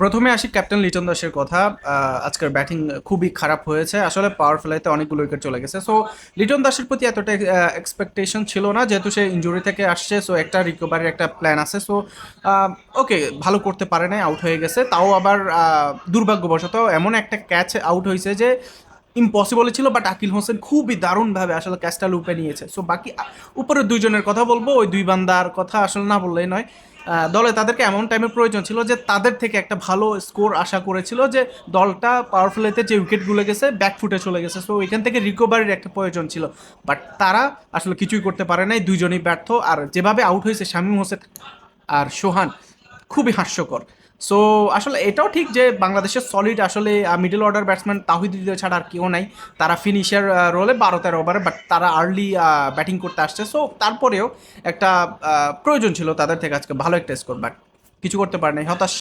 প্রথমে আসি ক্যাপ্টেন লিটন দাসের কথা। আজকের ব্যাটিং খুবই খারাপ হয়েছে। আসলে পাওয়ার ফ্লাইতে অনেকগুলো উইকেট চলে গেছে। সো লিটন দাসের প্রতি এতটা এক্সপেকটেশন ছিল না, যেহেতু সে ইঞ্জুরি থেকে আসছে সো একটা রিকভারির একটা প্ল্যান আছে। সো ওকে ভালো করতে পারে নাই আউট হয়ে গেছে। তাও আবার দুর্ভাগ্যবশত এমন একটা ক্যাচ আউট হয়েছে যে ইম্পসিবল ছিল বাট আকিল হোসেন খুবই দারুণভাবে আসলে ক্যাচটা লুপে নিয়েছে। সো বাকি উপরের দুইজনের কথা বলব। ওই দুই বান্দার কথা আসলে না বললেই নয়। দলে তাদেরকে এমন টাইমের প্রয়োজন ছিল যে তাদের থেকে একটা ভালো স্কোর আশা করেছিল যে দলটা পাওয়ারফুলেতে যে উইকেটগুলো গেছে ব্যাকফুটে চলে গেছে। সো এখান থেকে রিকভারির একটা প্রয়োজন ছিল। বাট তারা আসলে কিছুই করতে পারে নাই, দুইজনই ব্যর্থ। আর যেভাবে আউট হয়েছে শামীম হোসেন আর সোহান, খুবই হাস্যকর। সো আসলে এটাও ঠিক যে বাংলাদেশের সলিড আসলে মিডল অর্ডার ব্যাটসম্যান তাহিদ ছাড়া আর কেউ নাই। তারা ফিনিশার রোলে বারো তেরো ওভারে বাট তারা আর্লি ব্যাটিং করতে আসছে। সো তারপরেও একটা প্রয়োজন ছিল তাদের থেকে আজকে। ভালো একটা স্কোর বাট কিছু করতে পারে নাই। হতাশ